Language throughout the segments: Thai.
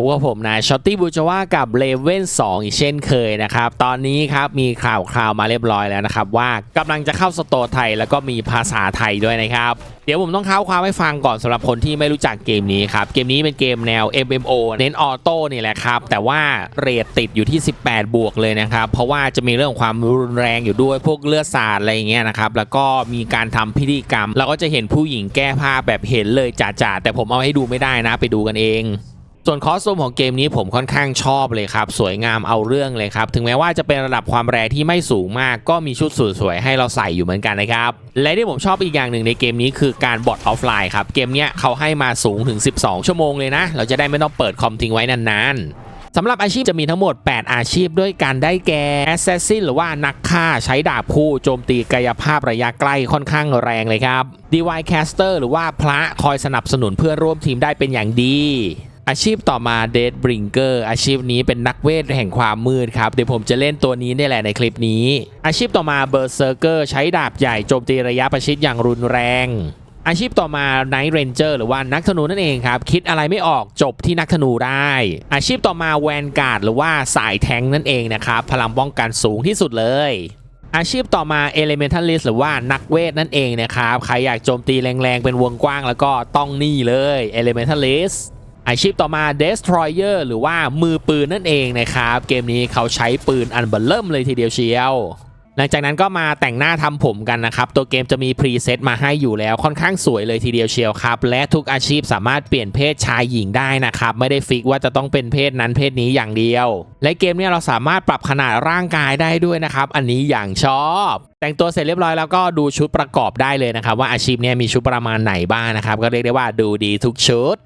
บกับผมนายช็อตตี้บูจว่ากับเลเว่น2อีกเช่นเคยนะครับ ตอนนี้ครับมีข่าวคราวมาเรียบร้อยแล้วนะครับ ว่ากำลังจะเข้าสตร์ไทยแล้วก็มีภาษาไทยด้วยนะครับ เดี๋ยวผมต้องเข้าความให้ฟังก่อนสำหรับคนที่ไม่รู้จักเกมนี้ครับ เกมนี้เป็นเกมแนว MMO เน้นออโต้นี่แหละครับ แต่ว่าเรทติดอยู่ที่ 18 บวกเลยนะครับ เพราะว่าจะมีเรื่องความรุนแรงอยู่ด้วยพวกเลือดสาดอะไรอย่างเงี้ยนะครับแล้วก็มีการทำพิธีกรรม เราก็จะเห็นผู้หญิงแก้ผ้าแบบเห็นเลยจ่าๆแต่ผมเอาให้ดูไม่ได้นะไปดูกันเอง ส่วนคอสตูมของเกมนี้ผมค่อนข้างชอบเลยครับ สวยงามเอาเรื่องเลยครับ ถึงแม้ว่าจะเป็นระดับความแรงที่ไม่สูงมาก ก็มีชุดสวยๆให้เราใส่อยู่เหมือนกันนะครับ และที่ผมชอบอีกอย่างหนึ่งในเกมนี้คือการบอทออฟไลน์ครับ เกมเนี้ยเขาให้มาสูงถึง 12 ชั่วโมงเลยนะ เราจะได้ไม่ต้องเปิดคอมทิ้งไว้นานๆสำหรับอาชีพจะมีทั้งหมด 8 อาชีพด้วยกันได้แก่ Assassin หรือว่านักฆ่าใช้ดาบคู่โจมตีกายภาพระยะใกล้ค่อนข้างแรงเลยครับ DY Caster หรือว่าพระคอยสนับสนุนเพื่อนร่วมทีมได้เป็นอย่างดี อาชีพต่อมา Dead Bringer อาชีพนี้เป็นนักเวทแห่งความมืดครับ เดี๋ยวผมจะเล่นตัวนี้นี่แหละในคลิปนี้ อาชีพต่อมา Berserker ใช้ดาบใหญ่โจมตีระยะประชิดอย่างรุนแรง อาชีพต่อมา Night Ranger หรือว่านักธนูนั่นเองครับ คิดอะไรไม่ออกจบที่นักธนูได้ อาชีพต่อมา Vanguard หรือว่าสายแทงนั่นเองนะครับ พลังป้องกันสูงที่สุดเลยอาชีพต่อมา Elementalist หรือว่านักเวทนั่นเองนะครับ ใครอยากโจมตีแรงๆ เป็นวงกว้างแล้วก็ต้องนี่เลย Elementalist อาชีพต่อมา Destroyer หรือว่ามือปืนนั่นเองนะครับ เกมนี้เขาใช้ปืนอันเบลเริ่มเลยทีเดียวเชียว หลังจากนั้นก็มาแต่งหน้าทำผมกันนะครับ ตัวเกมจะมีพรีเซตมาให้อยู่แล้วค่อนข้างสวยเลยทีเดียวเชียวครับ และทุกอาชีพสามารถเปลี่ยนเพศชายหญิงได้นะครับ ไม่ได้ฟิกว่าจะต้องเป็นเพศนั้นเพศนี้อย่างเดียว และเกมนี้เราสามารถปรับขนาดร่างกายได้ด้วยนะครับ อันนี้อย่างชอบแต่งตัวเสร็จเรียบร้อยแล้วก็ดูชุดประกอบได้เลยนะครับว่าอาชีพนี้มีชุดประมาณไหนบ้างนะครับ ก็เรียกได้ว่าดูดีทุกชุด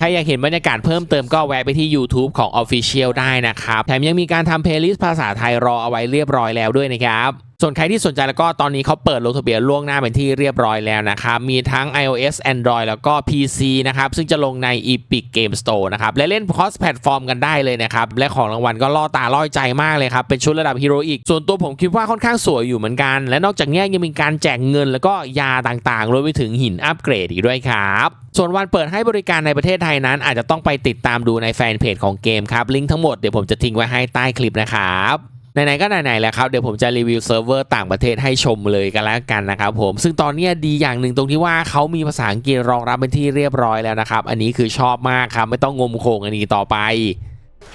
ถ้าอยากเห็นบรรยากาศเพิ่มเติมก็แวะไปที่ YouTube ของ Official ได้นะครับ แถมยังมีการทำเพลย์ลิสต์ภาษาไทยรอเอาไว้เรียบร้อยแล้วด้วยนะครับ ส่วนใครที่สนใจแล้วก็ตอนนี้เขาเปิดลงทะเบียนล่วงหน้าเป็นที่เรียบร้อยแล้วนะครับ มีทั้ง iOS Android แล้วก็ PC นะครับ ซึ่งจะลงใน Epic Game Store นะครับ และเล่น cross platform กันได้เลยนะครับ และของรางวัลก็ล่อตาล่อใจมากเลยครับ เป็นชุดระดับฮีโรอีก ส่วนตัวผมคิดว่าค่อนข้างสวยอยู่เหมือนกัน และนอกจากนี้ยังมีการแจกเงินแล้วก็ยาต่างๆรวมไปถึงหินอัปเกรดอีกด้วยครับส่วนวันเปิดให้บริการในประเทศไทยนั้น อาจจะต้องไปติดตามดูในแฟนเพจของเกมครับลิงก์ทั้งหมดเดี๋ยวผมจะทิ้งไว้ให้ใต้คลิปนะครับ ไหนๆก็ไหนๆแล้วครับเดี๋ยวผมจะรีวิวเซิร์ฟเวอร์ต่างประเทศให้ชมเลยกันแล้วกันนะครับผมซึ่งตอนนี้ดีอย่างหนึ่งตรงที่ว่าเขามีภาษาอังกฤษรองรับเป็นที่เรียบร้อยแล้วนะครับอันนี้คือชอบมากครับไม่ต้องงมโคงอันนี้ต่อไป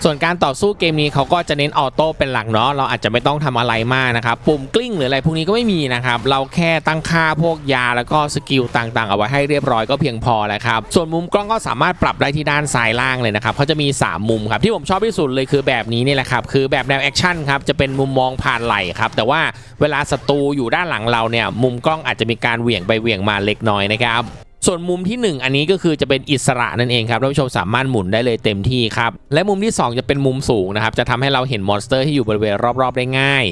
ส่วนการต่อสู้เกมนี้เขาก็จะเน้นออโต้เป็นหลักเนาะเราอาจจะไม่ต้องทำอะไรมากนะครับปุ่มกลิ้งหรืออะไรพวกนี้ก็ไม่มีนะครับเราแค่ตั้งค่าพวกยาแล้วก็สกิลต่างๆ เอาไว้ให้เรียบร้อยก็เพียงพอแล้วครับส่วนมุมกล้องก็สามารถปรับได้ที่ด้านซ้ายล่างเลยนะครับเขาจะมี 3 มุมครับที่ผมชอบที่สุดเลยคือแบบนี้นี่แหละครับคือแบบแนวแอคชั่นครับจะเป็นมุมมองผ่านไหลครับแต่ว่าเวลาศัตรูอยู่ด้านหลังเราเนี่ยมุมกล้องอาจจะมีการเหวี่ยงไปเหวี่ยงมาเล็กน้อยนะครับ ส่วนมุมที่ 1 อันนี้ก็คือจะเป็นอิสระนั่นเองครับท่านผู้ชมสามารถหมุนได้เลยเต็มที่ครับ และมุมที่ 2 จะเป็นมุมสูงนะครับ จะทำให้เราเห็นมอนสเตอร์ที่อยู่บริเวณรอบๆ ได้ง่าย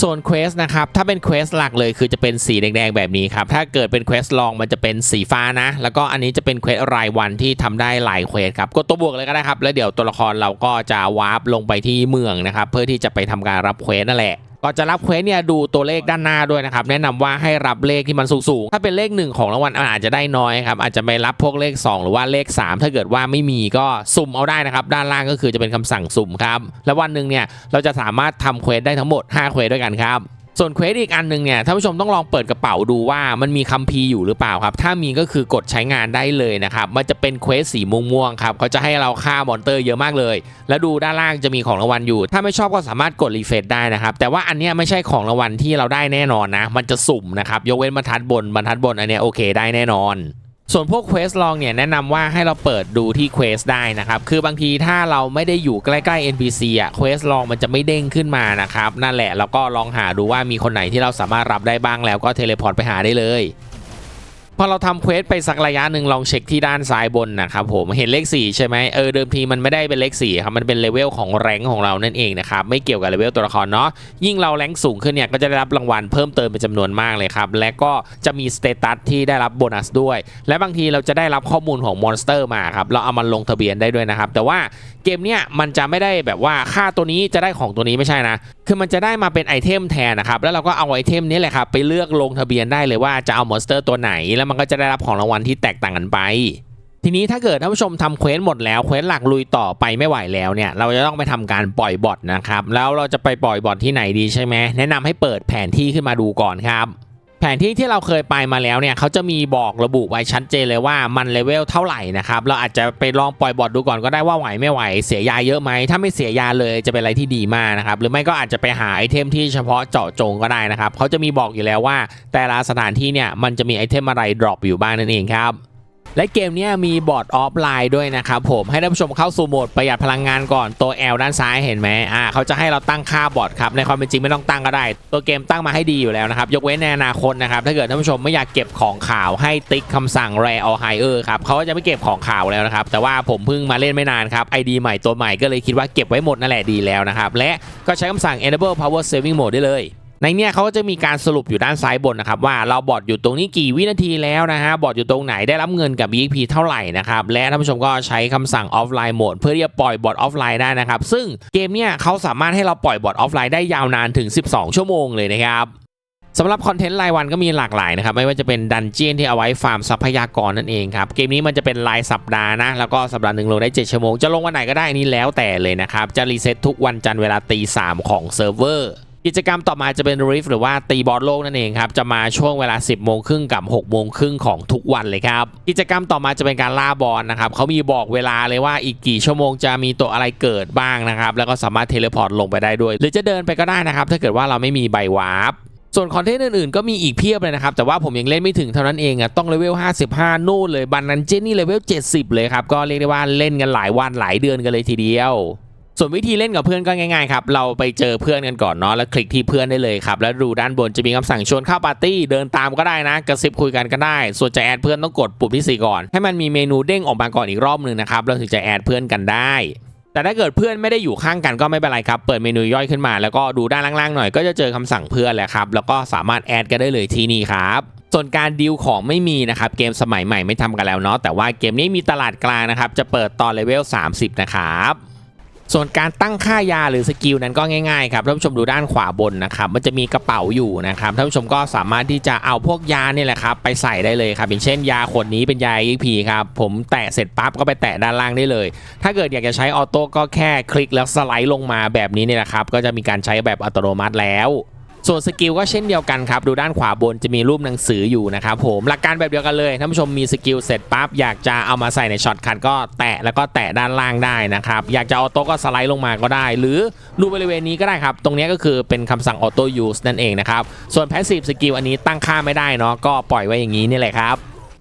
ส่วนเควสนะครับ ถ้าเป็นเควสหลักเลยคือจะเป็นสีแดงๆแบบนี้ครับ ถ้าเกิดเป็นเควสลองมันจะเป็นสีฟ้านะ แล้วก็อันนี้จะเป็นเควสรายวันที่ทำได้หลายเควสครับ กดตัวบวกเลยก็ได้ครับ แล้วเดี๋ยวตัวละครเราก็จะวาร์ปลงไปที่เมืองนะครับ เพื่อที่จะไปทำการรับเควสนั่นแหละ ก่อนจะรับเควสเนี่ยดูตัวเลขด้านหน้าด้วยนะครับแนะนำว่าให้รับเลขที่มันสูงๆถ้าเป็นเลขหนึ่งของรางวัลอาจจะได้น้อยครับอาจจะไปรับพวกเลข 2 หรือว่าเลข 3 ถ้าเกิดว่าไม่มีก็สุ่มเอาได้นะครับด้านล่างก็คือจะเป็นคำสั่งสุ่มครับแล้ววันหนึ่งเนี่ยเราจะสามารถทำเควสได้ทั้งหมด5เควสด้วยกันครับ ส่วนเควสอีกอันหนึ่งเนี่ยท่านผู้ชมต้องลองเปิดกระเป๋าดูว่ามันมีคัมภีร์อยู่หรือเปล่าครับ ถ้ามีก็คือกดใช้งานได้เลยนะครับ มันจะเป็นเควสสีม่วงๆครับเขาจะให้เราฆ่ามอนเตอร์เยอะมากเลย แล้วดูด้านล่างจะมีของรางวัลอยู่ ถ้าไม่ชอบก็สามารถกดรีเฟรชได้นะครับ แต่ว่าอันนี้ไม่ใช่ของรางวัลที่เราได้แน่นอนนะ มันจะสุ่มนะครับ ยกเว้นบรรทัดบนบรรทัดบนอันนี้โอเคได้แน่นอน ส่วนพวกเควสลองเนี่ยแนะนำว่าให้เราเปิดดูที่เควสได้นะครับ คือบางทีถ้าเราไม่ได้อยู่ใกล้ๆ NPC อะเควสลองมันจะไม่เด้งขึ้นมานะครับ นั่นแหละแล้วก็ลองหาดูว่ามีคนไหนที่เราสามารถรับได้บ้างแล้วก็เทเลพอร์ตไปหาได้เลย พอเราทำเควสไปสักระยะหนึ่งลองเช็คที่ด้านซ้ายบนนะครับผมเห็นเลข 4 ใช่ไหมเออเดิมทีมันไม่ได้เป็นเลข4ครับมันเป็นเลเวลของแรงของเรานั่นเองนะครับไม่เกี่ยวกับเลเวลตัวละครเนาะยิ่งเราแรงสูงขึ้นเนี่ยก็จะได้รับรางวัลเพิ่มเติมเป็นจำนวนมากเลยครับและก็จะมีสเตตัสที่ได้รับโบนัสด้วย และบางทีเราจะได้รับข้อมูลของมอนสเตอร์มาครับเราเอามันลงทะเบียนได้ด้วยนะครับแต่ว่าเกมเนี้ยมันจะไม่ได้แบบว่าค่าตัวนี้จะได้ของตัวนี้ไม่ใช่นะ คือมันจะได้มาเป็นไอเทมแทนนะครับแล้วเราก็เอาไอเทมนี้แหละครับไปเลือกลงทะเบียนได้เลยว่าจะเอามอนสเตอร์ตัวไหนแล้วมันก็จะได้รับของรางวัลที่แตกต่างกันไป ทีนี้ถ้าเกิดท่านผู้ชมทำเควสหมดแล้วเควสหลักลุยต่อไปไม่ไหวแล้วเนี่ยเราจะต้องไปทำการปล่อยบอทนะครับแล้วเราจะไปปล่อยบอทที่ไหนดีใช่ไหมแนะนำให้เปิดแผนที่ขึ้นมาดูก่อนครับ แผนที่ที่เราเคยไปมาแล้วเนี่ยเขาจะมีบอกระบุไว้ชัดเจนเลยว่ามันเลเวลเท่าไหร่นะครับเราอาจจะไปลองปล่อยบอดดูก่อนก็ได้ว่าไหวไม่ไหวเสียยาเยอะไหมถ้าไม่เสียยาเลยจะเป็นอะไรที่ดีมากนะครับหรือไม่ก็อาจจะไปหาไอเทมที่เฉพาะเจาะจงก็ได้นะครับเขาจะมีบอกอยู่แล้วว่า แต่ละสถานที่เนี่ยมันจะมีไอเทมอะไรดรอปอยู่บ้างนั่นเองครับ และเกมนี้มีบอร์ดออฟไลน์ด้วยนะครับผมให้ท่านผู้ชมเข้าสู่โหมดประหยัดพลังงานก่อนตัว L ด้านซ้ายเห็นไหมอ่าเขาจะให้เราตั้งค่าบอร์ดครับในความเป็นจริงไม่ต้องตั้งก็ได้ ตัวเกมตั้งมาให้ดีอยู่แล้วนะครับยกเว้นในอนาคตนะครับถ้าเกิดท่านผู้ชมไม่อยากเก็บของข่าวให้ติ๊กคำสั่ง rare or higher ครับเขาก็จะไม่เก็บของข่าวแล้วนะครับแต่ว่าผมเพิ่งมาเล่นไม่นานครับ ID ใหม่ตัวใหม่ก็เลยคิดว่าเก็บไว้หมดนั่นแหละดีแล้วนะครับและก็ใช้คำสั่ง enable power saving mode ได้เลย ในเนี้ยเขาก็จะมีการสรุปอยู่ด้านซ้ายบนนะครับว่าเราบอดอยู่ตรงนี้กี่วินาทีแล้วนะฮะบอดอยู่ตรงไหนได้รับเงินกับ EXP เท่าไหร่นะครับและท่านผู้ชมก็ใช้คำสั่งออฟไลน์โหมดเพื่อที่จะปล่อยบอดออฟไลน์ได้นะครับซึ่งเกมเนี้ยเขาสามารถให้เราปล่อยบอดออฟไลน์ได้ยาวนานถึง 12 ชั่วโมงเลยนะครับสำหรับคอนเทนต์รายวันก็มีหลากหลายนะครับไม่ว่าจะเป็นดันเจียนที่เอาไว้ฟาร์มทรัพยากรนั่นเองครับเกมนี้มันจะเป็นรายสัปดาห์นะแล้วก็สัปดาห์หนึ่งลงได้ 7 ชั่วโมงจะลงวันไหนก็ได้อันนี้แล้วแต่เลยนะครับจะรีเซ็ตทุกวันจันทร์เวลาตีสามของเซิร์ฟเวอร์ กิจกรรมต่อมาจะเป็น Rift หรือว่าตีบอลโลกนั่นเองครับ จะมาช่วงเวลา 10 โมงครึ่งกับ 6 โมงครึ่งของทุกวันเลยครับ กิจกรรมต่อมาจะเป็นการล่าบอลนะครับเขามีบอกเวลาเลยว่าอีกกี่ชั่วโมงจะมีตัวอะไรเกิดบ้างนะครับ แล้วก็สามารถเทเลพอร์ตลงไปได้ด้วย หรือจะเดินไปก็ได้นะครับ ถ้าเกิดว่าเราไม่มีใบวาร์ปส่วนคอนเทนต์อื่นๆ ก็มีอีกเพียบเลยนะครับ แต่ว่าผมยังเล่นไม่ถึงเท่านั้นเองอะต้องเลเวล 55 นู่นเลยบันนันเจนนี่เลเวล 70 เลยครับ ก็เรียกได้ว่าเล่นกันหลายวันหลายเดือนกันเลยทีเดียว ส่วนวิธีเล่นกับเพื่อนก็ง่ายๆครับ เราไปเจอเพื่อนกันก่อนเนาะแล้วคลิกที่เพื่อนได้เลยครับ แล้วดูด้านบนจะมีคำสั่งชวนเข้าปาร์ตี้เดินตามก็ได้นะกระซิบคุยกันก็ได้ ส่วนจะแอดเพื่อนต้องกดปุ่มที่ 4 ก่อน ให้มันมีเมนูเด้งออกมาก่อนอีกรอบหนึ่งนะครับเราถึงจะแอดเพื่อนกันได้แต่ถ้าเกิดเพื่อนไม่ได้อยู่ข้างกันก็ไม่เป็นไรครับ เปิดเมนูย่อยขึ้นมา แล้วก็ดูด้านล่างๆหน่อยก็จะเจอคำสั่งเพื่อนแหละครับ แล้วก็สามารถแอดกันได้เลยที่นี่ครับส่วนการดีลของไม่มีนะครับเกมสมัยใหม่ไม่ทำกันแล้วเนาะแต่ว่าเกมนี้มีตลาดกลางนะครับจะเปิดตอนเลเวล30 นะครับ ส่วนการตั้งค่ายาหรือสกิลนั้นก็ง่ายๆครับท่านผู้ชมดูด้านขวาบนนะครับมันจะมีกระเป๋าอยู่นะครับท่านผู้ชมก็สามารถที่จะเอาพวกยาเนี่ยแหละครับไปใส่ได้เลยครับอย่างเช่นยาขวดนี้เป็นยา EXP ครับผมแตะเสร็จปั๊บก็ไปแตะด้านล่างได้เลย ถ้าเกิดอยากจะใช้ออโต้ก็แค่คลิกแล้วสไลด์ลงมาแบบนี้เนี่ยแหละครับก็จะมีการใช้แบบอัตโนมัติแล้ว ส่วนสกิลก็เช่นเดียวกันครับดูด้านขวาบนจะมีรูปหนังสืออยู่นะครับผมหลักการแบบเดียวกันเลยท่านผู้ชมมีสกิลเสร็จปั๊บอยากจะเอามาใส่ในช็อตคัดก็แตะแล้วก็แตะด้านล่างได้นะครับอยากจะออโต้ก็สไลด์ลงมาก็ได้ หรือดูบริเวณนี้ก็ได้ครับ ตรงนี้ก็คือเป็นคำสั่งออโต้ยูสนั่นเองนะครับส่วนแพสซีฟสกิลอันนี้ตั้งค่าไม่ได้เนาะก็ปล่อยไว้อย่างนี้นี่แหละครับ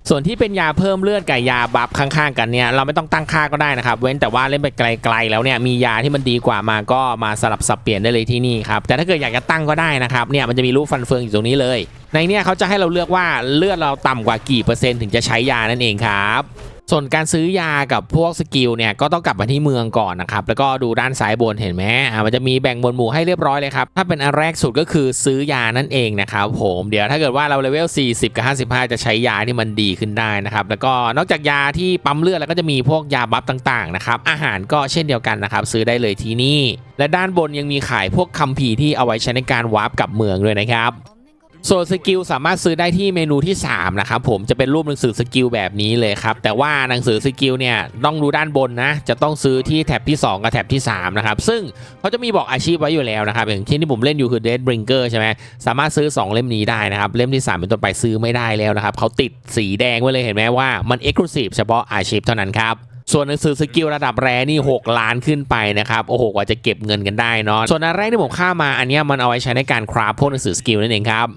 ส่วนที่เป็นยาเพิ่มเลือดกับยาบัฟข้างๆกันเนี่ยเราไม่ต้องตั้งค่าก็ได้นะครับ เว้นแต่ว่าเล่นไปไกลๆแล้วเนี่ยมียาที่มันดีกว่ามาก็มาสลับสับเปลี่ยนได้เลยที่นี่ครับแต่ถ้าเกิดอยากจะตั้งก็ได้นะครับเนี่ยมันจะมีรูปฟันเฟืองอยู่ตรงนี้เลย ในเนี่ยเขาจะให้เราเลือกว่าเลือดเราต่ำกว่ากี่เปอร์เซ็นต์ถึงจะใช้ยานั่นเองครับ ส่วนการซื้อยากับพวกสกิลเนี่ยก็ต้องกลับมาที่เมืองก่อนนะครับ แล้วก็ดูด้านซ้ายบนเห็นไหมอ่ามันจะมีแบ่งหมวดหมู่ให้เรียบร้อยเลยครับ ถ้าเป็นอันแรกสุดก็คือซื้อยานั่นเองนะครับผมเดี๋ยวถ้าเกิดว่าเราเลเวล 40 กับ 55 จะใช้ยาที่มันดีขึ้นได้นะครับ แล้วก็นอกจากยาที่ปั๊มเลือดแล้วก็จะมีพวกยาบัฟต่างๆนะครับอาหารก็เช่นเดียวกันนะครับซื้อได้เลยที่นี่ และด้านบนยังมีขายพวกคัมภีร์ที่เอาไว้ใช้ในการวาร์ปกลับเมืองด้วยนะครับ ส่วนสกิลสามารถซื้อได้ที่เมนูที่ 3 นะครับผมจะเป็นรูปหนังสือสกิลแบบนี้เลยครับ แต่ว่าหนังสือสกิลเนี่ยต้องดูด้านบนนะ จะต้องซื้อที่แท็บที่ 2 กับแท็บที่ 3 นะครับ ซึ่งเขาจะมีบอกอาชีพไว้อยู่แล้วนะครับ อย่างเช่นที่ผมเล่นอยู่คือ Dead Bringer ใช่ไหมสามารถซื้อ 2 เล่มนี้ได้นะครับ เล่มที่ 3 เป็นต้นไปซื้อไม่ได้แล้วนะครับเขาติดสีแดงไว้เลยเห็นไหมว่ามัน Exclusive เฉพาะอาชีพเท่านั้นครับส่วนหนังสือสกิลระดับแรนี่ 6 ล้านขึ้นไปนะครับ โอ้โหกว่าจะเก็บเงินกันได้เนาะส่วนอันแรกที่ผมข้ามาอันนี้มันเอาไว้ใช้ในการคราฟพวกหนังสือสกิลนั่นเองครับ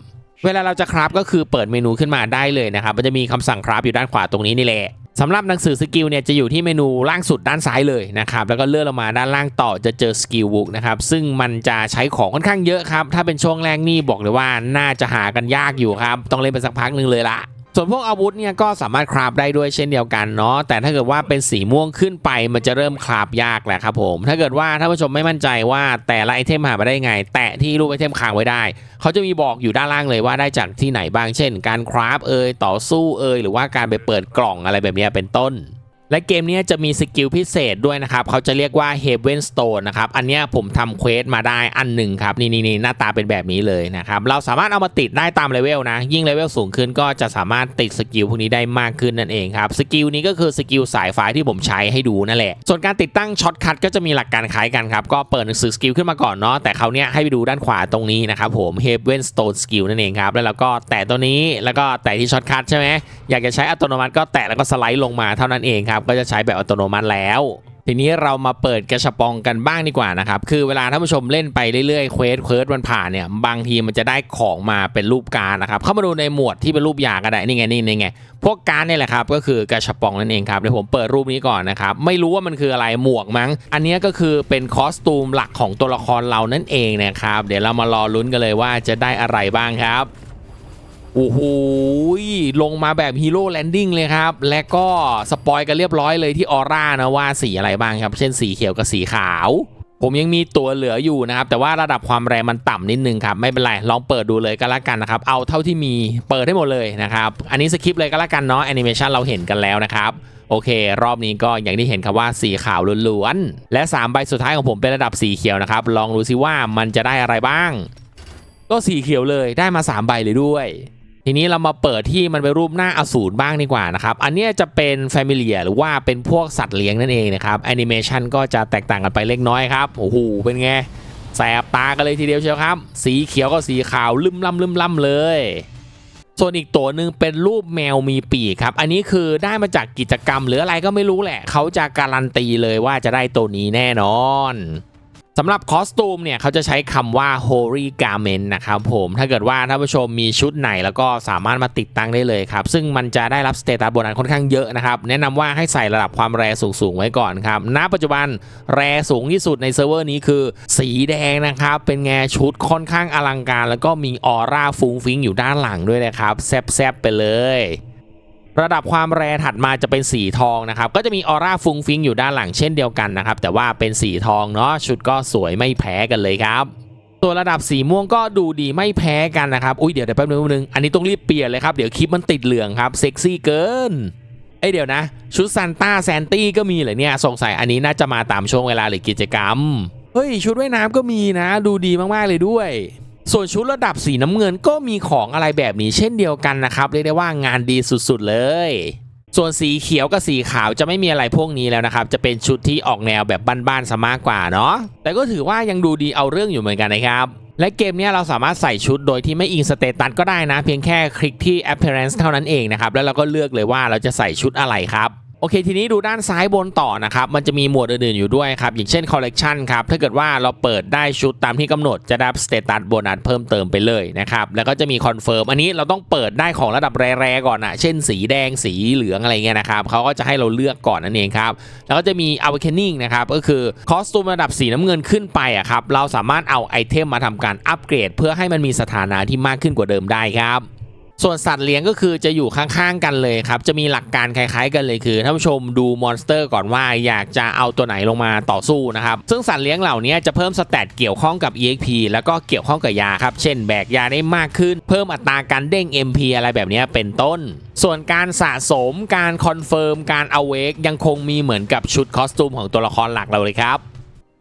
เวลาเราจะคราฟก็คือเปิดเมนูขึ้นมาได้เลยนะครับมันจะมีคำสั่งคราฟอยู่ด้านขวาตรงนี้นี่แหละสำหรับหนังสือสกิลเนี่ยจะอยู่ที่เมนูล่างสุดด้านซ้ายเลยนะครับแล้วก็เลื่อนลงมาด้านล่างต่อจะเจอสกิลบุ๊กนะครับซึ่งมันจะใช้ของค่อนข้างเยอะครับถ้าเป็นช่วงแรกนี่บอกเลยว่าน่าจะหากันยากอยู่ครับต้องเล่นไปสักพักหนึ่งเลยละ ส่วนพวกอาวุธเนี่ยก็สามารถคราบได้ด้วยเช่นเดียวกันเนาะแต่ถ้าเกิดว่าเป็นสีม่วงขึ้นไปมันจะเริ่มคราบยากแหละครับผมถ้าเกิดว่าท่านผู้ชมไม่มั่นใจว่าแต่ละไอเทมหามาได้ไง แตะที่รูปไอเทมค้างไว้ได้ เขาจะมีบอกอยู่ด้านล่างเลยว่าได้จากที่ไหนบ้างเช่น การคราฟเอยต่อสู้เอยหรือว่าการไปเปิดกล่องอะไรแบบนี้เป็นต้น และเกมนี้จะมีสกิลพิเศษด้วยนะครับเขาจะเรียกว่า Heaven Stone นะครับ อันนี้ผมทำเควสมาได้อันหนึ่งครับนี่นี่นี่หน้าตาเป็นแบบนี้เลยนะครับ เราสามารถเอามาติดได้ตามเลเวลนะ ยิ่งเลเวลสูงขึ้นก็จะสามารถติดสกิลพวกนี้ได้มากขึ้นนั่นเองครับ สกิลนี้ก็คือสกิลสายไฟที่ผมใช้ให้ดูนั่นแหละ ส่วนการติดตั้งช็อตคัทก็จะมีหลักการคล้ายกันครับ ก็เปิดหนังสือสกิลขึ้นมาก่อนเนาะแต่เขาวเนี้ยให้ไปดูด้านขวาตรงนี้นะครับผม Heaven Stone Skill นั่นเองครับแล้วเราก็แตะตัวนี้แล้วก็แตะที่ช็อตคัทใช่ไหมอยากจะใช้อัตโนมัติก็แตะแล้วก็สไลด์ลงมาเท่านั้นเองครับก็จะใช้แบบอัตโนมัติแล้ว ทีนี้เรามาเปิดกระชับปองกันบ้างดีกว่านะครับคือเวลาท่านผู้ชมเล่นไปเรื่อยๆเควสเควสมันผ่านเนี่ยบางทีมันจะได้ของมาเป็นรูปการนะครับเข้ามาดูในหมวดที่เป็นรูปยาก็ได้นี่ไงนี่ไงพวกการเนี่ยแหละครับก็คือกระชับปองนั่นเองครับเดี๋ยวผมเปิดรูปนี้ก่อนนะครับไม่รู้ว่ามันคืออะไรหมวกมั้ง อันนี้ก็คือเป็นคอสตูมหลักของตัวละครเรานั่นเองนะครับเดี๋ยวเรามารอลุ้นกันเลยว่าจะได้อะไรบ้างครับ โอ้โหลงมาแบบฮีโร่แลนดิ้งเลยครับ และก็สปอยกันเรียบร้อยเลยที่ออร่านะว่าสีอะไรบ้างครับ เช่นสีเขียวกับสีขาว ผมยังมีตัวเหลืออยู่นะครับ แต่ว่าระดับความแรงมันต่ำนิดนึงครับ ไม่เป็นไร ลองเปิดดูเลยก็แล้วกันนะครับ เอาเท่าที่มีเปิดให้หมดเลยนะครับ อันนี้สคริปเลยก็แล้วกันเนาะแอนิเมชันเราเห็นกันแล้วนะครับโอเค รอบนี้ก็อย่างที่เห็นครับว่าสีขาวล้วนๆ และ 3 ใบสุดท้ายของผมเป็นระดับสีเขียวนะครับ ลองดูซิว่ามันจะได้อะไรบ้าง ก็สีเขียวเลยได้มา 3 ใบเลยด้วย ทีนี้เรามาเปิดที่มันเป็นรูปหน้าอสูรบ้างดีกว่านะครับ อันนี้จะเป็น f a m i l i a หรือว่าเป็นพวกสัตว์เลี้ยงนั่นเองนะครับแอนิเมชันก็จะแตกต่างกันไปเล็กน้อยครับ โอ้โห เป็นไง แสบตากันเลยทีเดียวเชียวครับ สีเขียวก็สีขาวลืมล่ำลืมล่ำเลย ส่วนอีกตัวหนึ่งเป็นรูปแมวมีปีกครับ อันนี้คือได้มาจากกิจกรรมหรืออะไรก็ไม่รู้แหละ เขาจะการันตีเลยว่าจะได้ตัวนี้แน่นอน สำหรับคอสตูมเนี่ยเขาจะใช้คำว่า holy garment นะครับผมถ้าเกิดว่าท่านผู้ชมมีชุดไหนแล้วก็สามารถมาติดตั้งได้เลยครับ ซึ่งมันจะได้รับสเตตัสโบนัสค่อนข้างเยอะนะครับ แนะนำว่าให้ใส่ระดับความแรงสูงๆไว้ก่อนครับ ณ ปัจจุบันแรงสูงที่สุดในเซิร์ฟเวอร์นี้คือ สีแดงนะครับ เป็นไงชุดค่อนข้างอลังการ แล้วก็มีออร่าฟุ้งฟิ้งอยู่ด้านหลังด้วยนะครับแซบๆไปเลย ระดับความแรงถัดมาจะเป็นสีทองนะครับ ก็จะมีออร่าฟุ้งฟิ้งอยู่ด้านหลังเช่นเดียวกันนะครับ แต่ว่าเป็นสีทองเนาะชุดก็สวยไม่แพ้กันเลยครับตัวระดับสีม่วงก็ดูดีไม่แพ้กันนะครับ อุ้ยเดี๋ยวเดี๋ยวแป๊บนึงแป๊บนึง อันนี้ต้องรีบเปลี่ยนเลยครับ เดี๋ยวคลิปมันติดเหลืองครับ เซ็กซี่เกิน เอ้ยเดี๋ยวนะ ชุดซานต้าแซนตี้ก็มีเหรอเนี่ย สงสัยอันนี้น่าจะมาตามช่วงเวลาหรือกิจกรรม เฮ้ย ชุดว่ายน้ำก็มีนะ ดูดีมากๆเลยด้วย ส่วนชุดระดับสีน้ำเงินก็มีของอะไรแบบนี้เช่นเดียวกันนะครับ เรียกได้ว่างานดีสุดๆเลย ส่วนสีเขียวกับสีขาวจะไม่มีอะไรพวกนี้แล้วนะครับ จะเป็นชุดที่ออกแนวแบบบ้านๆซะมากกว่าเนาะแต่ก็ถือว่ายังดูดีเอาเรื่องอยู่เหมือนกันนะครับและเกมนี้เราสามารถใส่ชุดโดยที่ไม่อิงสเตตัสก็ได้นะ เพียงแค่คลิกที่ appearance เท่านั้นเองนะครับ แล้วเราก็เลือกเลยว่าเราจะใส่ชุดอะไรครับ โอเค ทีนี้ดูด้านซ้ายบนต่อนะครับ มันจะมีหมวดอื่นๆอยู่ด้วยครับ อย่างเช่น collection ครับ ถ้าเกิดว่าเราเปิดได้ชุดตามที่กำหนดจะได้สเตตัสโบนัสเพิ่มเติมไปเลยนะครับ แล้วก็จะมี confirm อันนี้เราต้องเปิดได้ของระดับแร่ๆก่อนนะเช่นสีแดงสีเหลืองอะไรเงี้ยนะครับเขาก็จะให้เราเลือกก่อนนั่นเองครับ แล้วก็จะมี awakening นะครับ ก็คือคอสตูมระดับสีน้ำเงินขึ้นไปอะครับ เราสามารถเอาไอเทมมาทำการอัปเกรด เพื่อให้มันมีสถานะที่มากขึ้นกว่าเดิมได้ครับ ส่วนสัตว์เลี้ยงก็คือจะอยู่ข้างๆกันเลยครับ จะมีหลักการคล้ายๆกันเลยคือท่านผู้ชมดูมอนสเตอร์ก่อนว่าอยากจะเอาตัวไหนลงมาต่อสู้นะครับ ซึ่งสัตว์เลี้ยงเหล่านี้จะเพิ่มสแตทเกี่ยวข้องกับ EXP แล้วก็เกี่ยวข้องกับยาครับ เช่นแบกยาได้มากขึ้น เพิ่มอัตราการเด้ง MP อะไรแบบนี้เป็นต้น ส่วนการสะสมการคอนเฟิร์มการเอาเวกยังคงมีเหมือนกับชุดคอสตูมของตัวละครหลักเราเลยครับ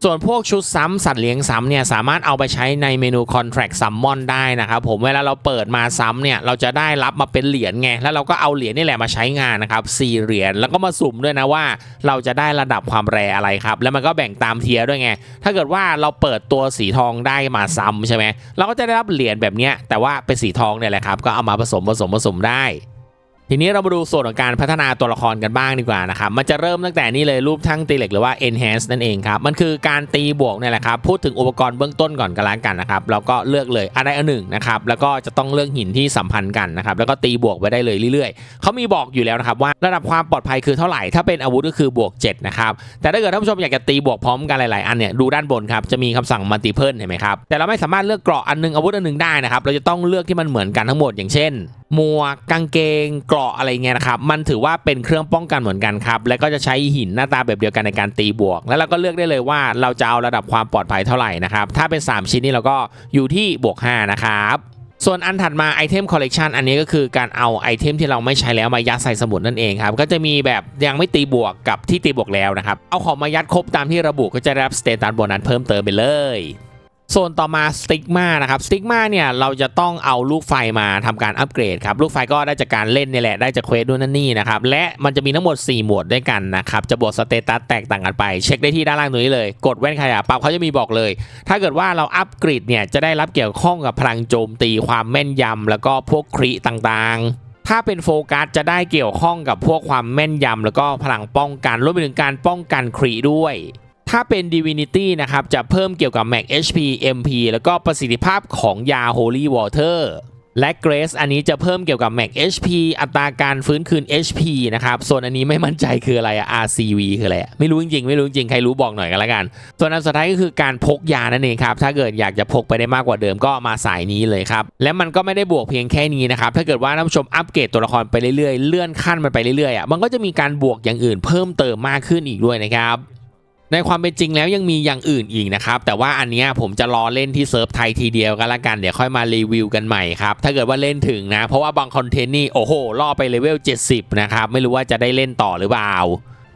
ส่วนพวกชุดซ้ำสัตว์เลี้ยงซ้ำเนี่ยสามารถเอาไปใช้ในเมนู Contract Summon ได้นะครับผมเวลาเราเปิดมาซ้ำเนี่ยเราจะได้รับมาเป็นเหรียญไง แล้วเราก็เอาเหรียญนี่แหละมาใช้งานนะครับสี่เหรียญแล้วก็มาสุ่มด้วยนะว่าเราจะได้ระดับความแรอะไรครับ แล้วมันก็แบ่งตามเทียร์ด้วยไง ถ้าเกิดว่าเราเปิดตัวสีทองได้มาซ้ำใช่ไหมเราก็จะได้รับเหรียญแบบเนี้ยแต่ว่าเป็นสีทองเนี่ยแหละครับก็เอามาผสมผสมผสมได้ ทีนี้เรามาดูส่วนของการพัฒนาตัวละครกันบ้างดีกว่านะครับ มันจะเริ่มตั้งแต่นี่เลยรูปทั้งตีเหล็กหรือว่า enhance นั่นเองครับ มันคือการตีบวกเนี่ยแหละครับ พูดถึงอุปกรณ์เบื้องต้นก่อนกันละกันนะครับเราก็เลือกเลยอันใดอันหนึ่งนะครับ แล้วก็จะต้องเลือกหินที่สัมพันธ์กันนะครับ แล้วก็ตีบวกไปได้เลยเรื่อยๆ เขามีบอกอยู่แล้วนะครับว่าระดับความปลอดภัยคือเท่าไหร่ ถ้าเป็นอาวุธก็คือบวก 7 นะครับ แต่ถ้าเกิดท่านผู้ชมอยากจะตีบวกพร้อมกันหลายๆ อันเนี่ยดูด้านบนครับ จะมีคำสั่ง multiple เห็นไหมครับ แต่เราไม่สามารถเลือกเกราะอันนึงอาวุธอันนึงได้นะครับ เราจะต้องเลือกที่มันเหมือนกันทั้งหมดอย่างเช่น หมวกกางเกงเกราะอะไรเงี้ยนะครับ มันถือว่าเป็นเครื่องป้องกันเหมือนกันครับ แล้วก็จะใช้หินหน้าตาแบบเดียวกันในการตีบวก แล้วเราก็เลือกได้เลยว่าเราจะเอาระดับความปลอดภัยเท่าไหร่นะครับ ถ้าเป็น 3 ชิ้นนี้เราก็อยู่ที่บวก 5 นะครับส่วนอันถัดมาไอเทมคอลเลกชันอันนี้ก็คือการเอาไอเทมที่เราไม่ใช้แล้วมายัดใส่สมุดนั่นเองครับ ก็จะมีแบบยังไม่ตีบวกกับที่ตีบวกแล้วนะครับ เอาของมายัดครบตามที่ระบุก็จะได้รับสเตตัสโบนัสเพิ่มเติมไปเลย ส่วนต่อมาสติกมานะครับสติกมาเนี่ยเราจะต้องเอาลูกไฟมาทำการอัปเกรดครับลูกไฟก็ได้จากการเล่นนี่แหละได้จากเควสด้วยนั่นนี่นะครับและมันจะมีทั้งหมด 4 หมวดด้วยกันนะครับจะบวกสเตตัสแตกต่างกันไป เช็คได้ที่ด้านล่างตรงนี้เลย กดแว่นขยายปั๊บเขาจะมีบอกเลย ถ้าเกิดว่าเราอัปเกรดเนี่ยจะได้รับเกี่ยวข้องกับพลังโจมตีความแม่นยำแล้วก็พวกคริต่างๆถ้าเป็นโฟกัสจะได้เกี่ยวข้องกับพวกความแม่นยำแล้วก็พลังป้องกันรวมไปถึงการป้องกันครีด้วย ถ้าเป็น Divinity นะครับ จะเพิ่มเกี่ยวกับ Max HP MP แล้วก็ประสิทธิภาพของยา Holy Water และ Grace อันนี้จะเพิ่มเกี่ยวกับ Max HP อัตราการฟื้นคืน HP นะครับ ส่วนอันนี้ไม่มั่นใจคืออะไรอะ RCV คืออะไร ไม่รู้จริงๆ ไม่รู้จริงๆใครรู้บอกหน่อยกันละกัน ส่วนอันสุดท้ายก็คือการพกยานั่นเองครับ ถ้าเกิดอยากจะพกไปได้มากกว่าเดิมก็มาสายนี้เลยครับ และมันก็ไม่ได้บวกเพียงแค่นี้นะครับ ถ้าเกิดว่าท่านผู้ชมอัปเกรดตัวละครไปเรื่อยๆ เลื่อนขั้นมันไปเรื่อยๆอะมันก็จะมีการบวกอย่างอื่นเพิ่มเติมมากขึ้นอีกด้วยนะครับ ในความเป็นจริงแล้วยังมีอย่างอื่นอีกนะครับ แต่ว่าอันนี้ผมจะรอเล่นที่เซิร์ฟไทยทีเดียวกันละกัน เดี๋ยวค่อยมารีวิวกันใหม่ครับ ถ้าเกิดว่าเล่นถึงนะ เพราะว่าบางคอนเทนต์นี่ โอ้โหล่อไปเลเวล 70 นะครับ ไม่รู้ว่าจะได้เล่นต่อหรือเปล่า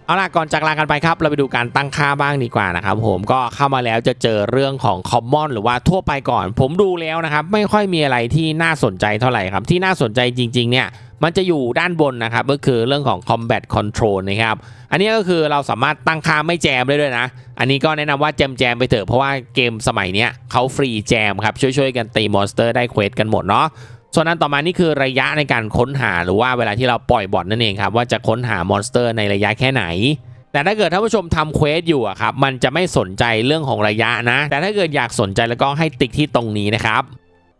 เอาล่ะก่อนจากลากันไปครับเราไปดูการตั้งค่าบ้างดีกว่านะครับผมก็เข้ามาแล้วจะเจอเรื่องของคอมมอนหรือว่าทั่วไปก่อน ผมดูแล้วนะครับไม่ค่อยมีอะไรที่น่าสนใจเท่าไหร่ครับ ที่น่าสนใจจริง ๆ เนี่ยมันจะอยู่ด้านบนนะครับก็คือเรื่องของ combat control นะครับอันนี้ก็คือเราสามารถตั้งค่าไม่แจมได้ด้วยนะ อันนี้ก็แนะนำว่าแจมแจมๆไปเถอะเพราะว่าเกมสมัยเนี้ยเขาฟรีแจมครับช่วยๆกันตีมอนสเตอร์ได้เควสกันหมดเนาะ ส่วนนั้นต่อมานี่คือระยะในการค้นหาหรือว่าเวลาที่เราปล่อยบอทนั่นเองครับว่าจะค้นหามอนสเตอร์ในระยะแค่ไหน แต่ถ้าเกิดท่านผู้ชมทำเควสอยู่อะครับมันจะไม่สนใจเรื่องของระยะนะ แต่ถ้าเกิดอยากสนใจแล้วก็ให้ติ๊กที่ตรงนี้นะครับ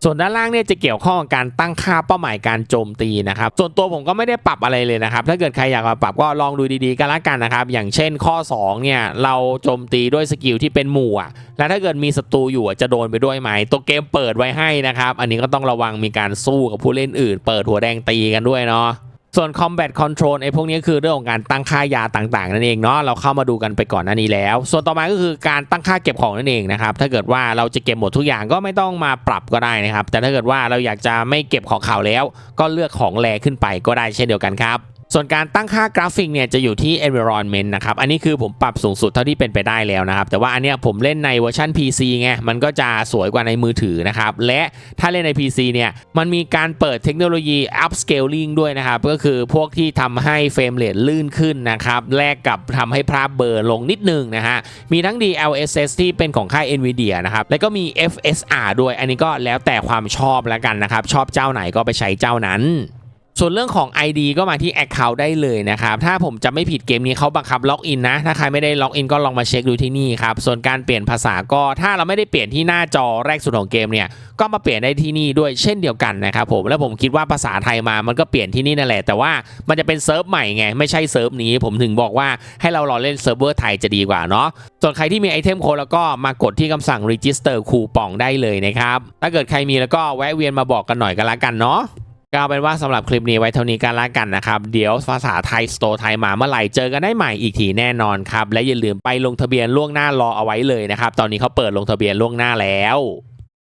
ส่วนด้านล่างเนี่ยจะเกี่ยวข้องกับการตั้งค่าเป้าหมายการโจมตีนะครับ ส่วนตัวผมก็ไม่ได้ปรับอะไรเลยนะครับ ถ้าเกิดใครอยากมาปรับก็ลองดูดีๆกันละกันนะครับ อย่างเช่นข้อ 2 เนี่ย เราโจมตีด้วยสกิลที่เป็นหมู่อะแล้วถ้าเกิดมีศัตรูอยู่จะโดนไปด้วยไหม ตัวเกมเปิดไว้ให้นะครับ อันนี้ก็ต้องระวังมีการสู้กับผู้เล่นอื่น เปิดหัวแดงตีกันด้วยเนาะ ส่วน combat control ไอ้พวกนี้คือเรื่องของการตั้งค่ายาต่างๆ นั่นเองเนาะเราเข้ามาดูกันไปก่อนหน้านี้แล้ว ส่วนต่อมาก็คือการตั้งค่าเก็บของนั่นเองนะครับถ้าเกิดว่าเราจะเก็บหมดทุกอย่างก็ไม่ต้องมาปรับก็ได้นะครับแต่ถ้าเกิดว่าเราอยากจะไม่เก็บของข่าวแล้ว ก็เลือกของแรขึ้นไปก็ได้เช่นเดียวกันครับ ส่วนการตั้งค่ากราฟิกเนี่ยจะอยู่ที่ environment นะครับ อันนี้คือผมปรับสูงสุดเท่าที่เป็นไปได้แล้วนะครับ แต่ว่าอันเนี้ยผมเล่นในเวอร์ชัน PC ไง มันก็จะสวยกว่าในมือถือนะครับ และถ้าเล่นใน PC เนี่ย มันมีการเปิดเทคโนโลยี upscaling ด้วยนะครับ ก็คือพวกที่ทำให้เฟรมเรทลื่นขึ้นนะครับ แลกกับทำให้ภาพเบลอลงนิดนึงนะฮะ มีทั้ง DLSS ที่เป็นของค่าย NVIDIA นะครับ แล้วก็มี FSR ด้วย อันนี้ก็แล้วแต่ความชอบแล้วกันนะครับ ชอบเจ้าไหนก็ไปใช้เจ้านั้น ส่วนเรื่องของ ID ก็มาที่ Account ได้เลยนะครับถ้าผมจะไม่ผิดเกมนี้เขาบังคับล็อกอินนะถ้าใครไม่ได้ล็อกอินก็ลองมาเช็คดูที่นี่ครับส่วนการเปลี่ยนภาษาก็ถ้าเราไม่ได้เปลี่ยนที่หน้าจอแรกสุดของเกมเนี่ยก็มาเปลี่ยนได้ที่นี่ด้วยเช่นเดียวกันนะครับผมแล้วผมคิดว่าภาษาไทยมามันก็เปลี่ยนที่นี่นั่นแหละแต่ว่ามันจะเป็นเซิร์ฟใหม่ไงไม่ใช่เซิร์ฟนี้ผมถึงบอกว่าให้เรารอเล่นเซิร์ฟเวอร์ไทยจะดีกว่าเนาะส่วนใครที่มีไอเทมโค้ดแล้วก็มากดที่คำสั่ง register คูปองได้เลยนะครับถ้าเกิดใครมีแล้วก็แวะเวียนมาบอกกันหน่อยกันละกันเนาะ ก็เป็นว่าสำหรับคลิปนี้ไว้เท่านี้กันละกันนะครับ เดี๋ยวภาษาไทยสโตร์ไทยมาเมื่อไหร่เจอกันได้ใหม่อีกทีแน่นอนครับ และอย่าลืมไปลงทะเบียนล่วงหน้ารอเอาไว้เลยนะครับ ตอนนี้เขาเปิดลงทะเบียนล่วงหน้าแล้ว